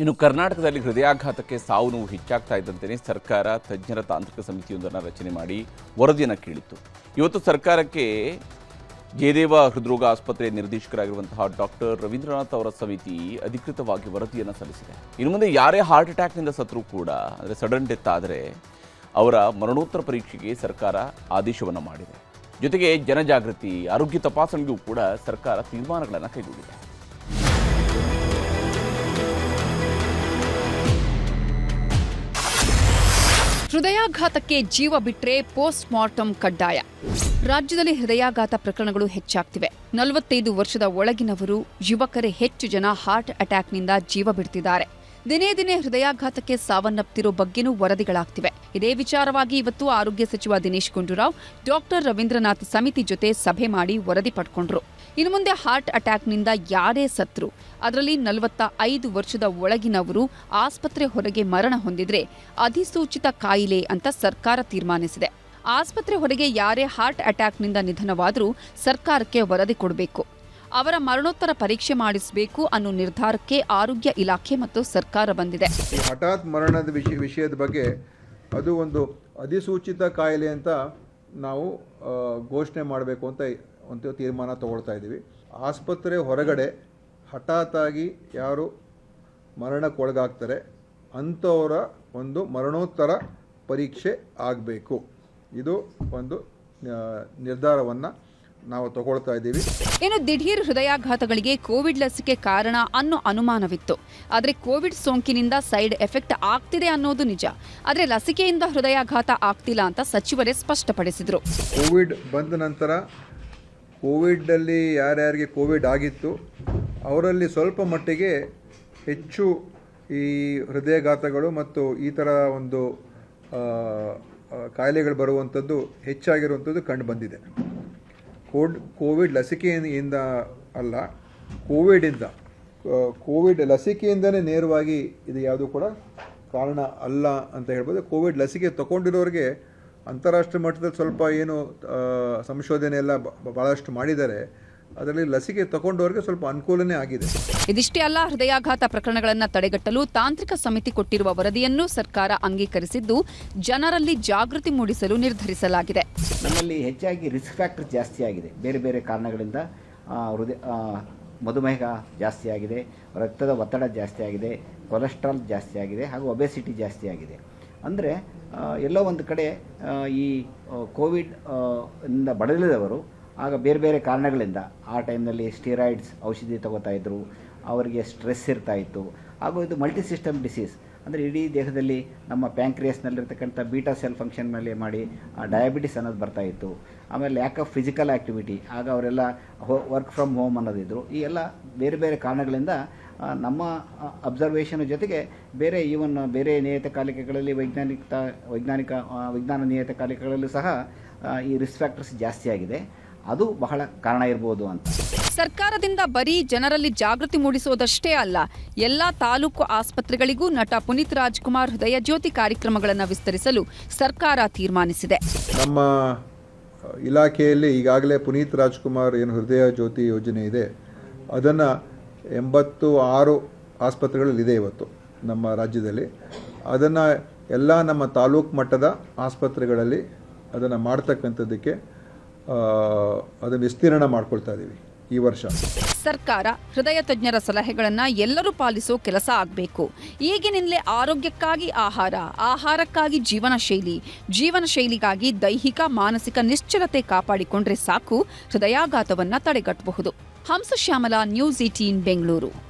ಇನ್ನು ಕರ್ನಾಟಕದಲ್ಲಿ ಹೃದಯಾಘಾತಕ್ಕೆ ಸಾವು ನೋವು ಹೆಚ್ಚಾಗ್ತಾ ಇದ್ದಂತೆಯೇ ಸರ್ಕಾರ ತಜ್ಞರ ತಾಂತ್ರಿಕ ಸಮಿತಿಯೊಂದನ್ನು ರಚನೆ ಮಾಡಿ ವರದಿಯನ್ನು ಕೇಳಿತ್ತು. ಇವತ್ತು ಸರ್ಕಾರಕ್ಕೆ ಜಯದೇವ ಹೃದ್ರೋಗ ಆಸ್ಪತ್ರೆಯ ನಿರ್ದೇಶಕರಾಗಿರುವಂತಹ ಡಾಕ್ಟರ್ ರವೀಂದ್ರನಾಥ್ ಅವರ ಸಮಿತಿ ಅಧಿಕೃತವಾಗಿ ವರದಿಯನ್ನು ಸಲ್ಲಿಸಿದೆ. ಇನ್ನು ಮುಂದೆ ಯಾರೇ ಹಾರ್ಟ್ ಅಟ್ಯಾಕ್ನಿಂದ ಸತ್ರೂ ಕೂಡ, ಅಂದರೆ ಸಡನ್ ಡೆತ್ ಆದರೆ ಅವರ ಮರಣೋತ್ತರ ಪರೀಕ್ಷೆಗೆ ಸರ್ಕಾರ ಆದೇಶವನ್ನು ಮಾಡಿದೆ. ಜೊತೆಗೆ ಜನಜಾಗೃತಿ, ಆರೋಗ್ಯ ತಪಾಸಣೆಗೂ ಕೂಡ ಸರ್ಕಾರ ತೀರ್ಮಾನಗಳನ್ನು ಕೈಗೊಂಡಿದೆ. ಹೃದಯಾಘಾತಕ್ಕೆ ಜೀವ ಬಿಟ್ರೆ ಪೋಸ್ಟ್ ಮಾರ್ಟಮ್ ಕಡ್ಡಾಯ. ರಾಜ್ಯದಲ್ಲಿ ಹೃದಯಾಘಾತ ಪ್ರಕರಣಗಳು ಹೆಚ್ಚಾಗ್ತಿವೆ. ನಲವತ್ತೈದು ವರ್ಷದ ಒಳಗಿನವರು ಯುವಕರೇ ಹೆಚ್ಚು ಜನ ಹಾರ್ಟ್ ಅಟ್ಯಾಕ್ನಿಂದ ಜೀವ ಬಿಡ್ತಿದ್ದಾರೆ. ದಿನೇ ದಿನೇ ಹೃದಯಾಘಾತಕ್ಕೆ ಸಾವನ್ನಪ್ತಿರೋ ಬಗ್ಗೆನೂ ವರದಿಗಳಾಗ್ತಿವೆ. ಇದೇ ವಿಚಾರವಾಗಿ ಇವತ್ತು ಆರೋಗ್ಯ ಸಚಿವ ದಿನೇಶ್ ಗುಂಡೂರಾವ್, ಡಾಕ್ಟರ್ ರವೀಂದ್ರನಾಥ್ ಸಮಿತಿ ಜೊತೆ ಸಭೆ ಮಾಡಿ ವರದಿ ಪಡ್ಕೊಂಡ್ರು. ಇನ್ನು ಮುಂದೆ ಹಾರ್ಟ್ ಅಟ್ಯಾಕ್ನಿಂದ ಯಾರೇ ಸತ್ರು, ಅದರಲ್ಲಿ ನಲವತ್ತ ಐದು ವರ್ಷದ ಒಳಗಿನವರು ಆಸ್ಪತ್ರೆ ಹೊರಗೆ ಮರಣ ಹೊಂದಿದ್ರೆ ಅಧಿಸೂಚಿತ ಕಾಯಿಲೆ ಅಂತ ಸರ್ಕಾರ ತೀರ್ಮಾನಿಸಿದೆ. ಆಸ್ಪತ್ರೆ ಹೊರಗೆ ಯಾರೇ ಹಾರ್ಟ್ ಅಟ್ಯಾಕ್ನಿಂದ ನಿಧನವಾದರೂ ಸರ್ಕಾರಕ್ಕೆ ವರದಿ ಕೊಡಬೇಕು. ಅವರ ಮರಣೋತ್ತರ ಪರೀಕ್ಷೆ ಮಾಡಿಸಬೇಕು ಅನ್ನೋ ನಿರ್ಧಾರಕ್ಕೆ ಆರೋಗ್ಯ ಇಲಾಖೆ ಮತ್ತು ಸರ್ಕಾರ ಬಂದಿದೆ. ಹಠಾತ್ ಮರಣದ ವಿಷಯದ ಬಗ್ಗೆ ಅದು ಒಂದು ಅಧಿಸೂಚಿತ ಕಾಯಿಲೆ ಅಂತ ನಾವು ಘೋಷಣೆ ಮಾಡಬೇಕು ಅಂತ ಒಂದು ತೀರ್ಮಾನ ತಗೊಳ್ತಾ ಇದ್ದೀವಿ. ಆಸ್ಪತ್ರೆ ಹೊರಗಡೆ ಹಠಾತ್ತಾಗಿ ಯಾರು ಮರಣಕ್ಕೊಳಗಾಗ್ತಾರೆ ಅಂಥವರ ಒಂದು ಮರಣೋತ್ತರ ಪರೀಕ್ಷೆ ಆಗಬೇಕು. ಇದು ಒಂದು ನಿರ್ಧಾರವನ್ನು ನಾವು ತಗೊಳ್ತಾ ಇದ್ದೀವಿ. ಇನ್ನು ದಿಢೀರ್ ಹೃದಯಾಘಾತಗಳಿಗೆ ಕೋವಿಡ್ ಲಸಿಕೆ ಕಾರಣ ಅನ್ನೋ ಅನುಮಾನವಿತ್ತು. ಆದರೆ ಕೋವಿಡ್ ಸೋಂಕಿನಿಂದ ಸೈಡ್ ಎಫೆಕ್ಟ್ ಆಗ್ತಿದೆ ಅನ್ನೋದು ನಿಜ. ಆದರೆ ಲಸಿಕೆಯಿಂದ ಹೃದಯಾಘಾತ ಆಗ್ತಿಲ್ಲ ಅಂತ ಸಚಿವರೇ ಸ್ಪಷ್ಟಪಡಿಸಿದರು. ಕೋವಿಡ್ ಬಂದ ನಂತರ ಕೋವಿಡಲ್ಲಿ ಯಾರ್ಯಾರಿಗೆ ಕೋವಿಡ್ ಆಗಿತ್ತು ಅವರಲ್ಲಿ ಸ್ವಲ್ಪ ಮಟ್ಟಿಗೆ ಹೆಚ್ಚು ಈ ಹೃದಯಾಘಾತಗಳು ಮತ್ತು ಈ ಥರ ಒಂದು ಕಾಯಿಲೆಗಳು ಬರುವಂಥದ್ದು ಹೆಚ್ಚಾಗಿರುವಂಥದ್ದು ಕಂಡು ಬಂದಿದೆ. ಕೋಡ್, ಕೋವಿಡ್ ಲಸಿಕೆಯಿಂದ ಅಲ್ಲ ಕೋವಿಡಿಂದ ಕೋವಿಡ್ ಲಸಿಕೆಯಿಂದನೇ ನೇರವಾಗಿ ಇದು ಯಾವುದು ಕೂಡ ಕಾರಣ ಅಲ್ಲ ಅಂತ ಹೇಳ್ಬೋದು. ಕೋವಿಡ್ ಲಸಿಕೆ ತಗೊಂಡಿರೋರಿಗೆ ಅಂತಾರಾಷ್ಟ್ರೀಯ ಮಟ್ಟದಲ್ಲಿ ಸ್ವಲ್ಪ ಏನು ಸಂಶೋಧನೆ ಎಲ್ಲ ಭಾಳಷ್ಟು ಮಾಡಿದ್ದಾರೆ. ಅದರಲ್ಲಿ ಲಸಿಕೆ ತಗೊಂಡವರಿಗೆ ಸ್ವಲ್ಪ ಅನುಕೂಲನೇ ಆಗಿದೆ. ಇದಿಷ್ಟೇ ಅಲ್ಲ ಹೃದಯಾಘಾತ ಪ್ರಕರಣಗಳನ್ನು ತಡೆಗಟ್ಟಲು ತಾಂತ್ರಿಕ ಸಮಿತಿ ಕೊಟ್ಟಿರುವ ವರದಿಯನ್ನು ಸರ್ಕಾರ ಅಂಗೀಕರಿಸಿದ್ದು ಜನರಲ್ಲಿ ಜಾಗೃತಿ ಮೂಡಿಸಲು ನಿರ್ಧರಿಸಲಾಗಿದೆ. ನಮ್ಮಲ್ಲಿ ಹೆಚ್ಚಾಗಿ ರಿಸ್ಕ್ ಫ್ಯಾಕ್ಟರ್ ಜಾಸ್ತಿ ಆಗಿದೆ. ಬೇರೆ ಬೇರೆ ಕಾರಣಗಳಿಂದ ಹೃದಯ ಮಧುಮೇಹ ಜಾಸ್ತಿ ಆಗಿದೆ ರಕ್ತದ ಒತ್ತಡ ಜಾಸ್ತಿ ಆಗಿದೆ ಕೊಲೆಸ್ಟ್ರಾಲ್ ಜಾಸ್ತಿ ಆಗಿದೆ ಹಾಗೂ ಒಬೆಸಿಟಿ ಜಾಸ್ತಿ ಆಗಿದೆ. ಅಂದರೆ ಎಲ್ಲೋ ಒಂದು ಕಡೆ ಈ ಕೋವಿಡ್ ಇಂದ ಬಳಲಿದವರು ಆಗ ಬೇರೆ ಬೇರೆ ಕಾರಣಗಳಿಂದ ಆ ಟೈಮ್ನಲ್ಲಿ ಸ್ಟೀರಾಯ್ಡ್ಸ್ ಔಷಧಿ ಇದ್ದರು ಅವರಿಗೆ ಸ್ಟ್ರೆಸ್ ಇರ್ತಾ ಇತ್ತು. ಹಾಗೂ ಇದು ಮಲ್ಟಿ ಸಿಸ್ಟಮ್ ಡಿಸೀಸ್ ಅಂದರೆ ಇಡೀ ದೇಹದಲ್ಲಿ ನಮ್ಮ ಪ್ಯಾಂಕ್ರಿಯಸ್ನಲ್ಲಿರ್ತಕ್ಕಂಥ ಬೀಟಾ ಸೆಲ್ ಫಂಕ್ಷನ್ ಮೇಲೆ ಮಾಡಿ ಡಯಾಬಿಟಿಸ್ ಅನ್ನೋದು ಬರ್ತಾ ಇತ್ತು. ಆಮೇಲೆ ಲ್ಯಾಕ್ ಆಫ್ ಫಿಸಿಕಲ್ ಆ್ಯಕ್ಟಿವಿಟಿ ಆಗ ಅವರೆಲ್ಲ ಹೋ ವರ್ಕ್ ಫ್ರಮ್ ಹೋಮ್ ಅನ್ನೋದಿದ್ರು. ಈ ಎಲ್ಲ ಬೇರೆ ಬೇರೆ ಕಾರಣಗಳಿಂದ ನಮ್ಮ ಅಬ್ಸರ್ವೇಷನ್ ಜೊತೆಗೆ ಬೇರೆ ಈವನ್ ಬೇರೆ ನಿಯತಕಾಲಿಕೆಗಳಲ್ಲಿ ವೈಜ್ಞಾನಿಕ ವೈಜ್ಞಾನಿಕ ಆ, ವಿಜ್ಞಾನ ನಿಯತಕಾಲಿಕೆಗಳಲ್ಲೂ ಸಹ ಆ, ಈ ರಿಸ್ಕ್ ಫ್ಯಾಕ್ಟರ್ಸ್ ಜಾಸ್ತಿ ಆಗಿದೆ. ಅದು ಬಹಳ ಕಾರಣ ಇರ್ಬೋದು ಅಂತ. ಸರ್ಕಾರದಿಂದ ಬರೀ ಜನರಲ್ಲಿ ಜಾಗೃತಿ ಮೂಡಿಸುವುದಷ್ಟೇ ಅಲ್ಲ ಎಲ್ಲಾ ತಾಲೂಕು ಆಸ್ಪತ್ರೆಗಳಿಗೂ ನಟ ಪುನೀತ್ ರಾಜ್ಕುಮಾರ್ ಹೃದಯ ಜ್ಯೋತಿ ಕಾರ್ಯಕ್ರಮಗಳನ್ನು ವಿಸ್ತರಿಸಲು ಸರ್ಕಾರ ತೀರ್ಮಾನಿಸಿದೆ. ನಮ್ಮ ಇಲಾಖೆಯಲ್ಲಿ ಈಗಾಗಲೇ ಪುನೀತ್ ರಾಜ್ಕುಮಾರ್ ಏನು ಹೃದಯ ಜ್ಯೋತಿ ಯೋಜನೆ ಇದೆ ಅದನ್ನು ಎಂಬತ್ತು ಆರು ಆಸ್ಪತ್ರೆಗಳಲ್ಲಿದೆ ಇವತ್ತು ನಮ್ಮ ರಾಜ್ಯದಲ್ಲಿ. ಅದನ್ನು ಎಲ್ಲ ನಮ್ಮ ತಾಲೂಕು ಮಟ್ಟದ ಆಸ್ಪತ್ರೆಗಳಲ್ಲಿ ಅದನ್ನು ಮಾಡ್ತಕ್ಕಂಥದ್ದಕ್ಕೆ ಅದನ್ನು ವಿಸ್ತೀರ್ಣ ಮಾಡ್ಕೊಳ್ತಾ ಇದ್ದೀವಿ ಈ ವರ್ಷ. ಸರ್ಕಾರ ಹೃದಯ ತಜ್ಞರ ಸಲಹೆಗಳನ್ನ ಎಲ್ಲರೂ ಪಾಲಿಸೋ ಕೆಲಸ ಆಗಬೇಕು. ಈಗಿನಿಂದಲೇ ಆರೋಗ್ಯಕ್ಕಾಗಿ ಆಹಾರ, ಆಹಾರಕ್ಕಾಗಿ ಜೀವನ ಶೈಲಿ, ಜೀವನ ಶೈಲಿಗಾಗಿ ದೈಹಿಕ, ಮಾನಸಿಕ ನಿಶ್ಚಲತೆ ಕಾಪಾಡಿಕೊಂಡ್ರೆ ಸಾಕು, ಹೃದಯಾಘಾತವನ್ನ ತಡೆಗಟ್ಟಬಹುದು. Hamsashyamala news eighteen Bengaluru.